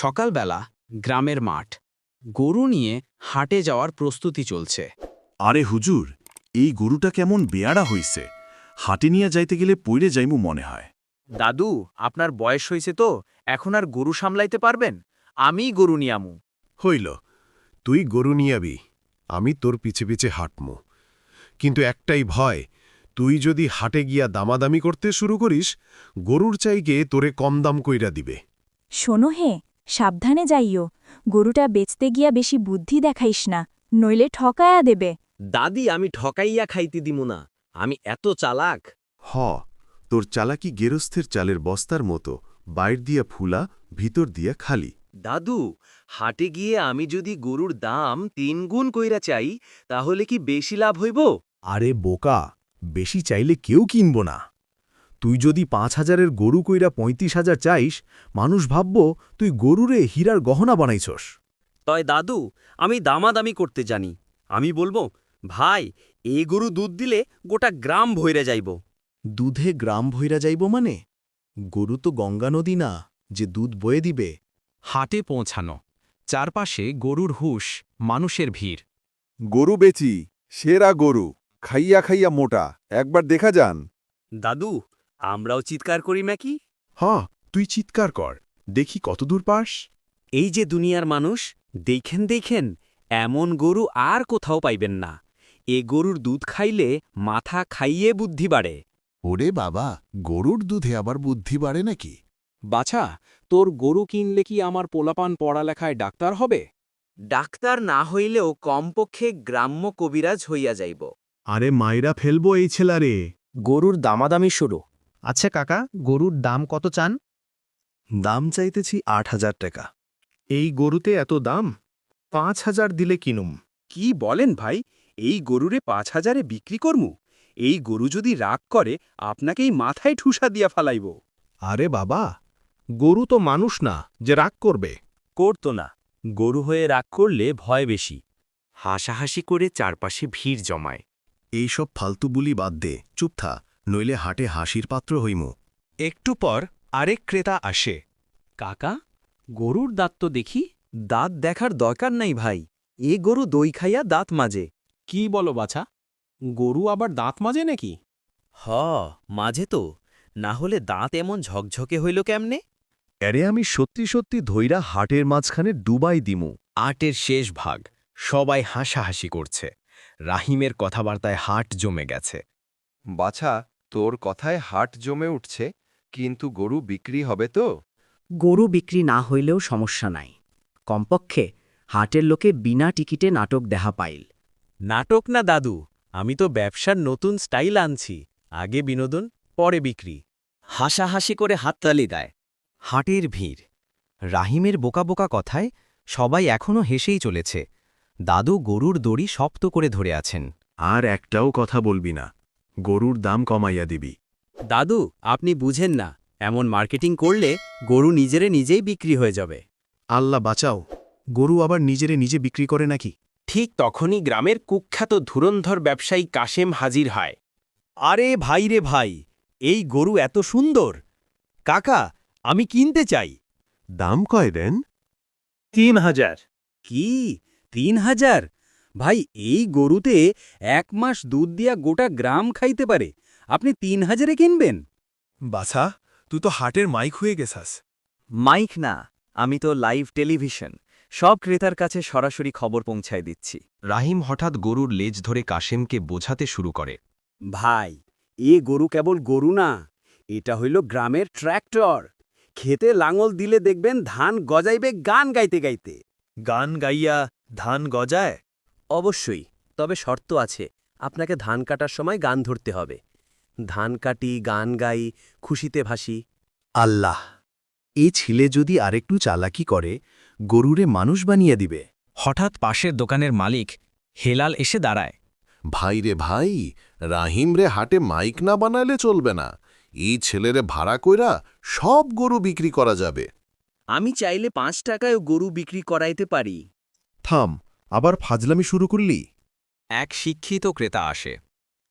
সকালবেলা গ্রামের মাঠ। গরু নিয়ে হাটে যাওয়ার প্রস্তুতি চলছে। আরে হুজুর এই গরুটা কেমন বেয়াড়া হইছে। হাটে নিয়ে যাইতে গেলে পইরে যাইমু মনে হয়। দাদু আপনার বয়স হয়েছে তো এখন আর গরু সামলাইতে পারবেন? আমি গরু নিয়ামু। হইল তুই গরু নিয়াবি আমি তোর পিছে পিছে হাঁটমু। কিন্তু একটাই ভয় তুই যদি হাটে গিয়া দামাদামি করতে শুরু করিস গরুর চাইকে তোরে কম দাম কইরা দিবে। শোনো হে সাবধানে যাইও গরুটা বেচতে গিয়া বেশি বুদ্ধি দেখাইস না নইলে ঠকায়া দেবে। দাদি আমি ঠকাইয়া খাইতে দিমু না আমি এত চালাক। হ তোর চালাকি গেরস্থের চালের বস্তার মতো বাইর দিয়া ফুলা ভিতর দিয়া খালি। দাদু হাটে গিয়ে আমি যদি গরুর দাম তিন গুণ কইরা চাই তাহলে কি বেশি লাভ হইব? আরে বোকা বেশি চাইলে কেউ কিনব না। তুই যদি পাঁচ হাজারের গরু কইরা পঁয়ত্রিশ হাজার চাইস মানুষ ভাবব তুই গরুরে হীরার গহনা বানাইছস। তয় দাদু আমি দামাদামি করতে জানি। আমি বলব ভাই এই গরু দুধ দিলে গোটা গ্রাম ভইরে যাইব। দুধে গ্রাম ভৈরা যাইব মানে? গরু তো গঙ্গা নদী না যে দুধ বয়ে দিবে। হাটে পৌঁছানো। চারপাশে গরুর হুশ মানুষের ভিড়। গরু বেচি সেরা গরু খাইয়া খাইয়া মোটা একবার দেখা যান। দাদু আমরাও চিৎকার করি নাকি হ তুই চিৎকার কর। দেখি কতদূর পাস? এই যে দুনিয়ার মানুষ দেখেন দেখেন এমন গরু আর কোথাও পাইবেন না। এ গরুর দুধ খাইলে মাথা খাইয়ে বুদ্ধি বাড়ে। ওরে বাবা গরুর দুধে আবার বুদ্ধি বাড়ে নাকি? বাছা তোর গরু কিনলে কি আমার পোলাপান পড়ালেখায় ডাক্তার হবে? ডাক্তার না হইলেও কমপক্ষে গ্রাম্য কবিরাজ হইয়া যাইব। আরে মাইরা ফেলব এই ছেলারে। গরুর দামাদামি শুরু। আচ্ছা কাকা গরুর দাম কত চান? দাম চাইতেছি আট হাজার টাকা। এই গরুতে এত দাম? পাঁচ হাজার দিলে কিনুম। কি বলেন ভাই? এই গরুরে পাঁচ হাজারে বিক্রি করমু? এই গরু যদি রাগ করে আপনাকেই মাথায় ঠুসা দিয়া ফালাইব। আরে বাবা গরু তো মানুষ না যে রাগ করবে। করত না। গরু হয়ে রাগ করলে ভয় বেশি। হাসাহাসি করে চারপাশে ভিড় জমায়। এইসব ফালতু বুলি বাদ দে চুপ থা। নইলে হাটে হাসির পাত্র হইমু। একটু পর আরেক ক্রেতা আসে। কাকা গরুর দাঁত তো দেখি দাঁত দেখার দরকার নাই ভাই। এ গরু দই খাইয়া দাঁত মাজে। কি বলো বাছা? গরু আবার দাঁত মাজে নাকি? হ মাঝে তো। না হলে দাঁত এমন ঝকঝকে হইল কেমনে? এরে আমি সত্যি সত্যি ধৈরা হাটের মাঝখানে ডুবাই দিমু। আটের শেষ ভাগ। সবাই হাসাহাসি করছে। রাহিমের কথাবার্তায় হাট জমে গেছে। বাছা তোর কথায় হাট জমে উঠছে কিন্তু গরু বিক্রি হবে তো? গরু বিক্রি না হইলেও সমস্যা নাই। কমপক্ষে হাটের লোকে বিনা টিকিটে নাটক দেখা পাইল। নাটক না দাদু আমি তো ব্যবসার নতুন স্টাইল আনছি আগে বিনোদন পরে বিক্রি। হাসাহাসি করে হাততালি দেয়। হাটের ভিড়। রাহিমের বোকা বোকা কথায় সবাই এখনও হেসেই চলেছে। দাদু গরুর দড়ি শক্ত করে ধরে আছেন। আর একটাও কথা বলবি না। গরুর দাম কমাইয়া দিবি। দাদু আপনি বুঝেন না এমন মার্কেটিং করলে গরু নিজেরে নিজেই বিক্রি হয়ে যাবে। আল্লাহ বাঁচাও গরু আবার নিজেরে নিজে বিক্রি করে নাকি? ঠিক তখনই গ্রামের কুখ্যাত ধুরন্ধর ব্যবসায়ী কাশেম হাজির হয়। আরে ভাই রে ভাই এই গরু এত সুন্দর। কাকা আমি কিনতে চাই। দাম কয় দেন? তিন হাজার। কি? তিন হাজার? ভাই এই গরুতে এক মাস দুধ দিয়া গোটা গ্রাম খাইতে পারে। আপনি তিন হাজারে কিনবেন। বাছা তুই তো হাটের মাইক হয়ে গেছাস। মাইক না আমি তো লাইভ টেলিভিশন। সব ক্রেতার কাছে সরাসরি খবর পৌঁছায় দিচ্ছি। রাহিম হঠাৎ গরুর লেজ ধরে কাশেমকে বোঝাতে শুরু করে। ভাই এ গরু কেবল গরু না এটা হইল গ্রামের ট্র্যাক্টর। খেতে লাঙল দিলে দেখবেন ধান গজাইবে গান গাইতে গাইতে। গান গাইয়া ধান গজায়? অবশ্যই তবে শর্ত আছে আপনাকে ধান কাটার সময় গান ধরতে হবে। ধান কাটি গান গাই খুশিতে ভাসি। আল্লাহ এ ছেলে যদি আরেকটু চালাকি করে গরুরে মানুষ বানিয়ে দিবে। হঠাৎ পাশের দোকানের মালিক হেলাল এসে দাঁড়ায়। ভাই রে ভাই রাহিম রে হাটে মাইক না বানালে চলবে না। এই ছেলেরে ভাড়া কইরা সব গরু বিক্রি করা যাবে। আমি চাইলে পাঁচ টাকায় গরু বিক্রি করাইতে পারি। থাম আবার ফাজলামি শুরু করলি? এক শিক্ষিত ক্রেতা আসে।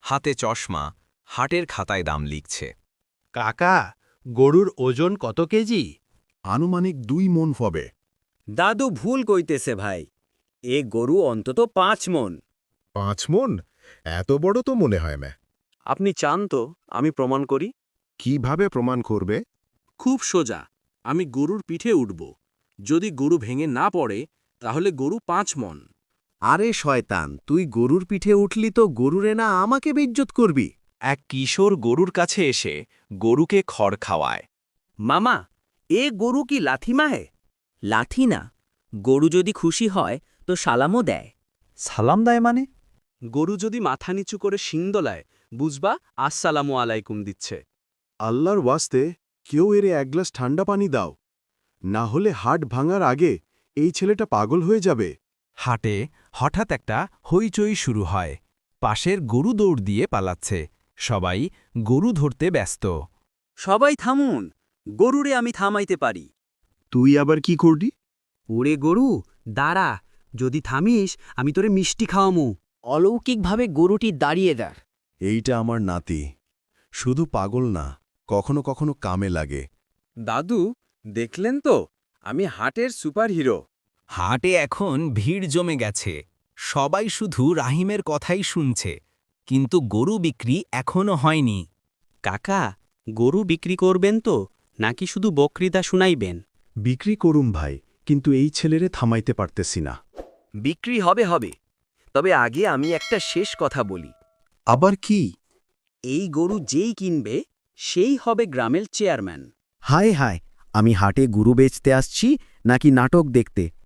হাতে চশমা হাটের খাতায় দাম লিখছে। কাকা গরুর ওজন কত কেজি? আনুমানিক দুই মন হবে। দাদু ভুল কইতেছে ভাই। এ গরু অন্তত পাঁচ মন। পাঁচ মন? এত বড় তো মনে হয় ম্যা। আপনি চান তো আমি প্রমাণ করি। কীভাবে প্রমাণ করবে? খুব সোজা। আমি গরুর পিঠে উঠব। যদি গরু ভেঙে না পড়ে তাহলে গরু পাঁচ মন। আরে শয়তান তুই গরুর পিঠে উঠলি তো গরুরে না আমাকে বেজ্জত করবি? এক কিশোর গরুর কাছে এসে গরুকে খড় খাওয়ায়। মামা এ গরু কি লাথি মাহে লাঠি না গরু যদি খুশি হয় তো সালামও দেয়। সালাম দেয় মানে? গরু যদি মাথা নিচু করে শিং দোলায় বুঝবা আসসালামু আলাইকুম দিচ্ছে। আল্লাহর ওয়াস্তে কেউ এরে এক গ্লাস ঠান্ডা পানি দাও। না হলে হাট ভাঙার আগে এই ছেলেটা পাগল হয়ে যাবে। হাটে হঠাৎ একটা হইচই শুরু হয়। পাশের গরু দৌড় দিয়ে পালাচ্ছে। সবাই গরু ধরতে ব্যস্ত। সবাই থামুন গরুরে আমি থামাইতে পারি। তুই আবার কি করবি? ওরে গরু দাঁড়া যদি থামিস আমি তোরে মিষ্টি খাওয়ামু। অলৌকিকভাবে গরুটি দাঁড়িয়ে দেয় এইটা আমার নাতি। শুধু পাগল না কখনো কখনো কামে লাগে। দাদু দেখলেন তো? আমি হাটের সুপারহিরো। হাটে এখন ভিড় জমে গেছে। সবাই শুধু রাহিমের কথাই শুনছে। কিন্তু গরু বিক্রি এখনও হয়নি। কাকা গরু বিক্রি করবেন তো নাকি শুধু বক্তৃতা শুনাইবেন? বিক্রি করুম ভাই কিন্তু এই ছেলেরে থামাইতে পারতেছি না। বিক্রি হবে হবে। তবে আগে আমি একটা শেষ কথা বলি। আবার কি? এই গরু যেই কিনবে সেই হবে গ্রামের চেয়ারম্যান। হায় হায় আমি হাটে গরু বেচতে আসছি নাকি নাটক দেখতে?